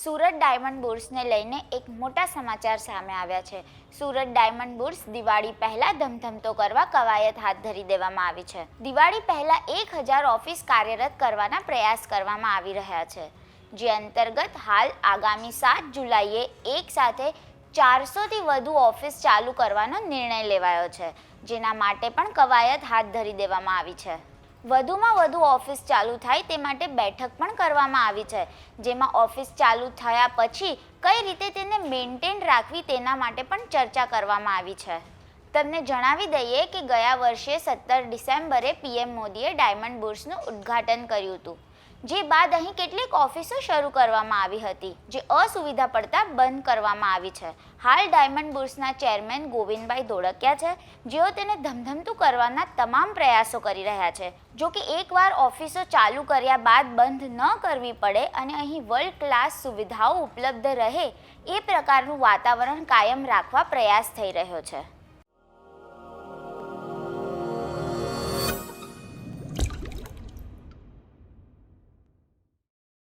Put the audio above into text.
Surat diamond બુર્સને લઈને એક મોટા સમાચાર સામે આવ્યા છે. સુરત ડાયમંડ બુર્સ દિવાળી પહેલા ધમધમતો કરવા કવાયત હાથ ધરી દેવામાં આવી છે. દિવાળી પહેલા એક હજાર ઓફિસ કાર્યરત કરવાના પ્રયાસ કરવામાં આવી રહ્યા છે. જે અંતર્ગત હાલ આગામી સાત જુલાઈએ એક સાથે ચારસોથી વધુ ઓફિસ ચાલુ કરવાનો નિર્ણય લેવાયો છે, જેના માટે પણ કવાયત હાથ ધરી દેવામાં આવી છે. વધુમાં વધુ ઓફિસ ચાલુ થાય તે માટે બેઠક પણ કરવામાં આવી છે. જેમાં ઓફિસ ચાલુ થયા પછી કઈ રીતે તેને મેન્ટેન રાખવી તેના માટે પણ ચર્ચા કરવામાં આવી છે. તમને જણાવી દઈએ કે ગયા વર્ષે સત્તર ડિસેમ્બરે પીએમ મોદીએ ડાયમંડ બુર્સનું ઉદ્ઘાટન કર્યું હતું. જે બાદ અહીં કેટલીક ઓફિસો શરૂ કરવામાં આવી હતી, જે અસુવિધા પડતા બંધ કરવામાં આવી છે. હાલ ડાયમંડ બુર્સના ચેરમેન ગોવિંદભાઈ ધોળકિયા છે, જેઓ તેને ધમધમતું કરવાના તમામ પ્રયાસો કરી રહ્યા છે. જો કે એકવાર ઓફિસો ચાલુ કર્યા બાદ બંધ ન કરવી પડે અને અહીં વર્લ્ડ ક્લાસ સુવિધાઓ ઉપલબ્ધ રહે, એ પ્રકારનું વાતાવરણ કાયમ રાખવા પ્રયાસ થઈ રહ્યો છે.